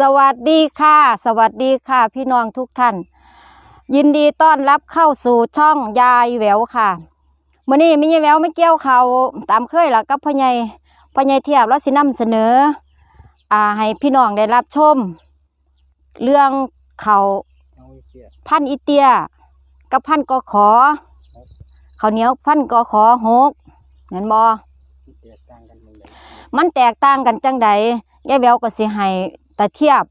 สวัสดีค่ะ สวัสดีค่ะ พี่น้องทุกท่าน ยินดีต้อนรับเข้าสู่ช่องยายแหววค่ะมื่อนี้มียายแหววไม่เกี่ยวเขาตามเคยหละกับพ่อใหญ่พ่อใหญ่เทียบแล้วสินำเสนออ่าให้พี่น้องได้รับชม เรื่องเขาพันอิเตีย กับพันกอขอเขาเหนียวพันกอขอหกเห็นบ่มันแตกต่างกันจังใดยายแววก็สิให้ ตาเทียบ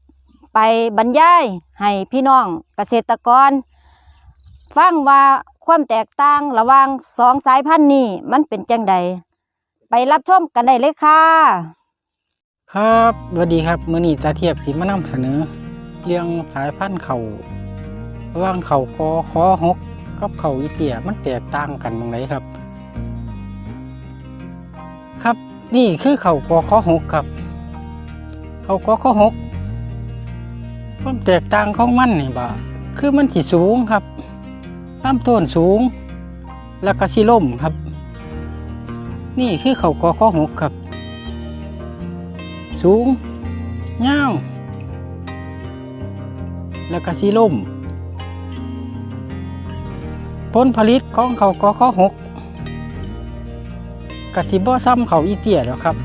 ไปบรรยายให้พี่น้องเกษตรกร ฟังว่าความแตกต่างระหว่างสองสายพันธุ์นี้มันเป็นจังใดไปรับชมกันได้เลยค่ะ ครับสวัสดีครับมื้อนี้ตาเทียบสิมานำเสนอ เรื่องสายพันธุ์เขาระหว่างเขาคอคอหกกับเขาอีเตียมันแตกต่างกันตรงไหนครับ ครับนี่คือเขาคอคอหกครับ เขาคอคอหก ความแตกต่างของมันนี่บ่าคือมันสิสูงครับลำต้นสูง แล้วก็สิล่มครับ นี่คือเขาคอคอหกครับ สูงยาวแล้วก็สีล่ม ผลผลิตของเขาก็ข้อหกกะสิบ่ซ้ำเขาอีเตียแล้วครับ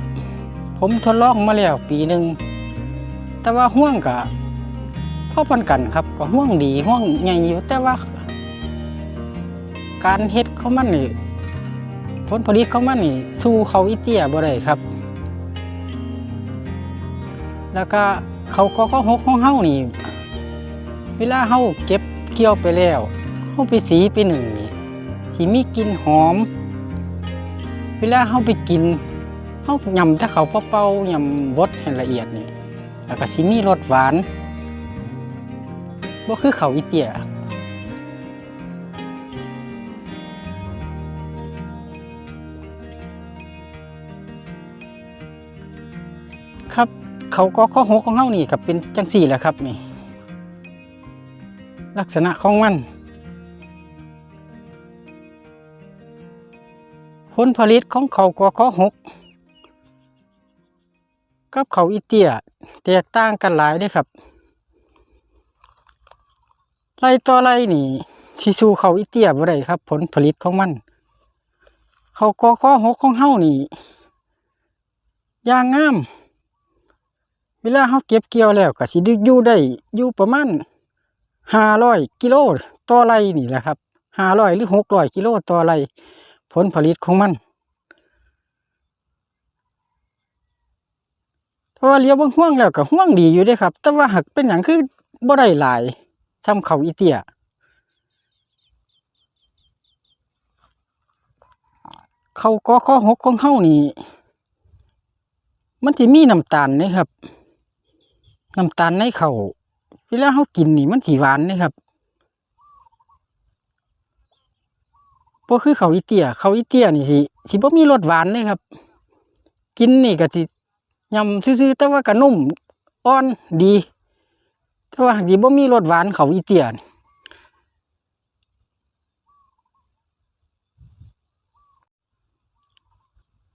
ผมทดลองมาแล้วปีหนึ่ง แต่ว่าห่วงกะ พ่อพันกันครับก็ห่วงดีห่วงใหญ่อยู่แต่ว่า การเฮ็ดเของมันนี่ผลผลิตของมันนี่สู้เขาอีเตียบ่ได้ครับ แล้วก็เขาก็ข้อหกของเฮานี่ เวลาเฮาเก็บเกี่ยวไปแล้วเฮาไปสีไปหนึ่งนี่สิมีกลิ่นหอม เวลาเฮาไปกินเฮายำถ้าเขาเป่าๆยำบดให้ละเอียดนี่แล้วก็สิมีรสหวาน บ่คือเขาอีเตียครับ เขาก็ข้อหกของเฮานี่ก็เป็นจังสี่แหละครับนี่ ลักษณะของมัน ผลผลิตของเขาก็ข้อหกกับเขาอีเตียแตกต่างกันหลายด้อครับ ไรต่อไรนี่สิสู่เขาอีเตียบ่ได้ครับ ผลผลิตของมัน เขาก็ข้อหกของเฮานี่ยางงาม เวลาเขาเก็บเกี่ยวแล้วก็สิดอยู่ได้อยู่ประมาณห้าร้อยกิโลต่อไร่นี่แหละครับห้าร้อยหรือหกร้อยกิโลต่อไร่ผลผลิตของมันเพราะว่าเลี้ยวบางห่วงแล้วก็ห่วงดีอยู่ด้วยครับ แต่ว่าหักเป็นอย่างคือบ่ได้หลาย ทำเขาอีเตียเขาก็ข้อหกของเขานี่ มันจะมีน้ำตาลนะครับน้ำตาลในเขาเวลาเขากินนี่มันสีหวานนะครับเพราะคือเขาอีเตียเขาอีเตียนี่สิสิบ่มีรสหวานเลยครับ กินนี่ก็สิยำซื่อๆแต่ว่าก็นุ่มอ่อนดี แต่ว่าหากสิบ่มีรสหวานเขาอีเตียน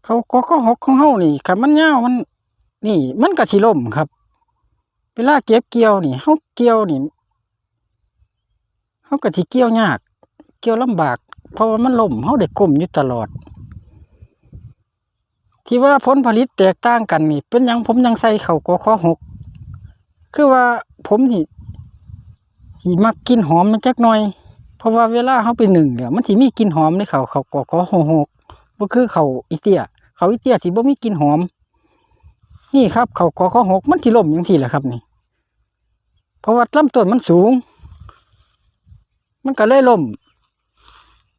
เขาก็ข้อหกของเฮานี่คันมันยาวมัน นี่ มันก็สิล่มครับ เวลาเก็บเกี่ยวนี่เฮาเกี่ยวนี่เฮาก็สิเกี่ยวยาก เกี่ยวลำบาก เพราะว่ามันล่มเฮาได้ก้มอยู่ตลอด ที่ว่าผลผลิตแตกต่างกันนี่ เป็นหยังผมยังใส่เขากข้อหก คือว่าผมนี่สิมักกินหอมมันจักหน่อย เพราะว่าเวลาเฮาไปหนึ่งเนี่ยวมันสิมีกลินหอมในเขาเขากข้อหกบ่คือเขาอีเตียเขาอีเตียสิบ่มีกลิ่นหอม นี่ครับ เขากอข้อหกมันที่ล่มอย่างที่แหละครับนี่ เพราะว่าลำต้นมันสูง มันก็เลยล่ม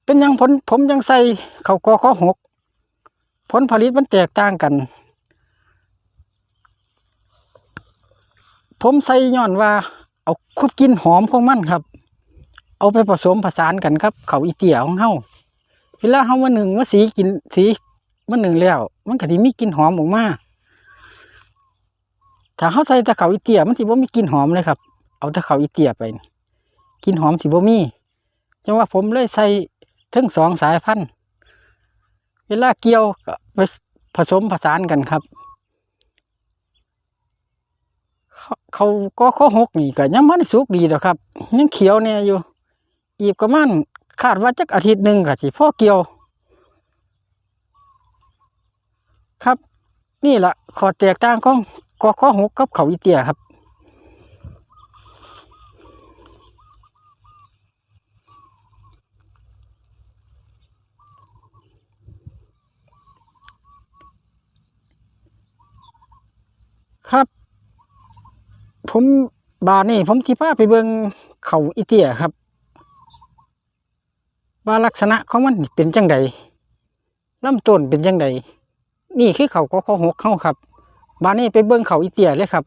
เป็นยังผลผมยังใส่เขากอข้อหกผลผลิตมันแตกต่างกัน ผมใส่ย้อนว่า เอาคุบกินหอมของมันครับ เอาไปผสมผสานกันครับเขาอีเตี่ยของเฮาเวลาเฮามาหนึ่งมาสีกินสีมาหนึ่งแล้ว มันก็สิมีกลิ่นหอมออกมาถ้าเขาใส่ตะเขาอีเตียมันสิบ่มีกลิ่นหอมเลยครับ เอาตะเขาอีเตียไปกลิ่นหอมสิบ่มีจังว่าผมเลยใส่ทั้งสองสายพันธุ์เวลาเกี่ยวก็ไปผสมผสานกันครับ เขาก็ข้อหกนี่ก็ยังมันสุกดีดอกครับ ยังเขียวแน่อยู่ อีกประมาณคาดว่าจักอาทิตย์หนึ่งก็สิพ่อเกี่ยว ครับ นี่แหละขอแตกต่างของกอข้อหกกับเขาอีเตียครับครับ ผมบานี่ผมที่พาไปเบิงเขาอีเตียครับ ว่าลักษณะของมันเป็นจังใดลำต้นเป็นจังใดนี่คือเขาก็ข้อหกเข้าครับ บานี่ไปเบิงเขาอีเตียเลยครับ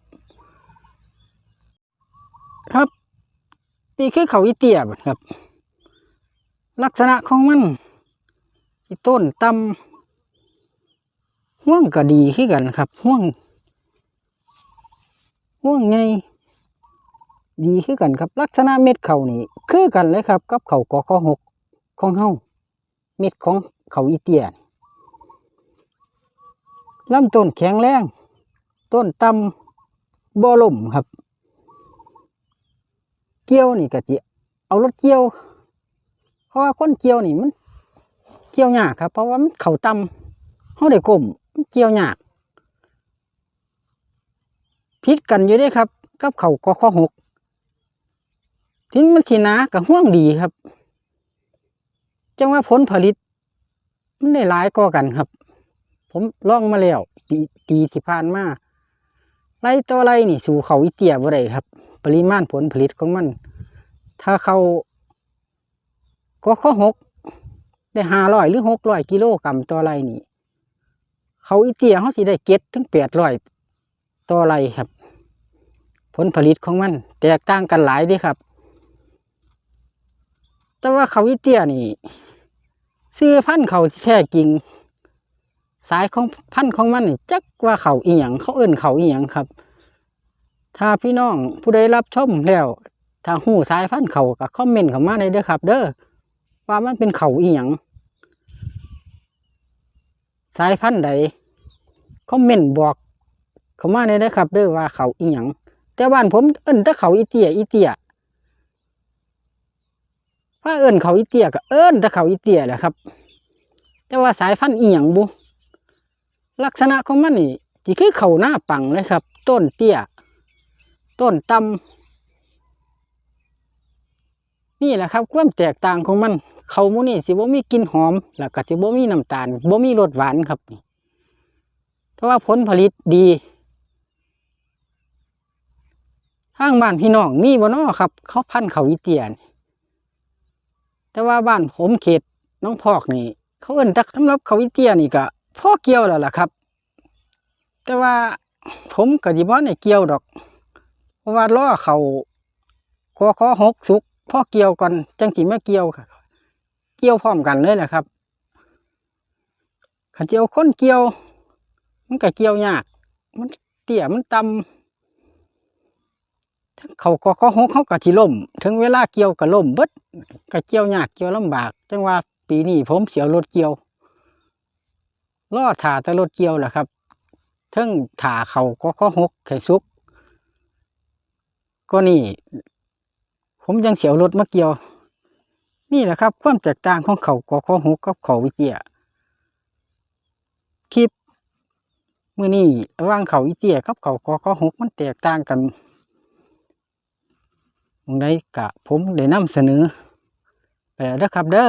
ครับ นี่คือเขาอีเตียบัดครับ ลักษณะของมันต้นตำห่วงก็ดีขึ้นกันครับห่วง ห่วงไงดีคือกันครับ ลักษณะเม็ดเขานี่ คือกันเลยครับ กับเขากอข้อหกของเฮาเม็ดของเขาอีเตียนลำต้นแข็งแรง ต้นต่ำบ่ล่มครับ เกี่ยวนี่ก็จิเอารถเกี่ยว เพราะว่าคนเกี่ยวนี่มัน เกี่ยวยากครับ เพราะว่ามันเขาต่ำเฮาได้ก้มเกี่ยวยาก พิษกันอยู่ด้ครับ กับเขาก็ข้อหกทิ้งมันทีนากับห่วงดีครับ จังว่าผลผลิต มันได้หลายกว่ากันครับ ผมล่องมาแล้วปีปีที่ผ่านมาไรต่อไรนี่สู่เขาอีเตียบ่ได้ครับ ปริมาณผลผลิตของมัน ถ้าเขาก็ข้อหกได้ห้าร้อยหรือหกร้อยกิโลกรัมต่อไรนี่ เขาอีเตียเขาสิได้เก็ดถึงแปดร้อยต่อไรครับ ผลผลิตของมัน แตกต่างกันหลายด้ครับ แต่ว่าเขาวิเตียนี่ซื้อพันธุ์เขาที่แท้จริง สายของพันธุ์ของมันนี่จักว่าเขาอีหยังเขาเอิ้นเขาอีหยังครับ ถ้าพี่น้องผู้ใดรับชมแล้วถ้าหูสายพันธุ์เขาก็คอมเมนต์เข้ามาได้เด้อครับ เด้อว่ามันเป็นเขาอีหยังสายพันธุ์ใดคอมเมนต์บอกเข้ามาเนี่ยนะครับ เด้อว่าเขาอีหยัง แต่บ้านผมเอิ้นแต่เขาอีเตียอีเตียว่าเอิ้นเขาอีเตียก็เอิ้นแต่เขาอีเตียแหละครับ แต่ว่าสายพันธุ์อีหยังบุลักษณะของมันนี่ที่คือเขาหน้าปังเลยครับ ต้นเตี้ย ต้นต่ำนี่แหละครับความแตกต่างของมัน เขาหมูนี่สิบ่มีกลิ่นหอมแล้วก็สิบ่มีน้ำตาลบ่มีรสหวานครับเพราะว่าผลผลิตดี ทางบ้านพี่น้องมีบ่น้อครับ เขาพันเขาอีเตียน แต่ว่าบ้านผมเขตน้องพอกนี่ เขาเอิ้นแต่สำหรับเขาอีเตียนี่ก็พ่อเกี่ยวแล้วล่ะครับ แต่ว่าผมก็สิบ่ได้เกี่ยวดอก เพราะว่าล้อเขาคอคอหกสุกพ่อเกี่ยวก่อนจังสิมาเกี่ยวค่ะเกี่ยวพร้อมกันเลยแหละครับขันเจียวค้นเกี่ยว มันก็เกี่ยวยาก มันเตี้ยมันต่ำ เขาก็ก็หกเขาก็สิล่มถึงเวลาเกี่ยวก็ล่มเบิดก็เกี่ยวยากเกี่ยวลำบาก จังว่าปีนี้ผมเสียวรถเกี่ยวล่อถาแต่รถเกี่ยวแหละครับถึงถาเขาก็ก็หกไข่สุก ก็นี่ ผมยังเสียวรถมาเกี่ยว นี่แหละครับ ความแตกต่างของเขาก็ก็หกกับเขาวิเตียคลิปมื่อนี้ระว่างเขาอีเตียกับเขากอข้อหกมันแตกต่างกัน ตรงใดกะผมได้นำเสนอไปแล้วครับเด้อ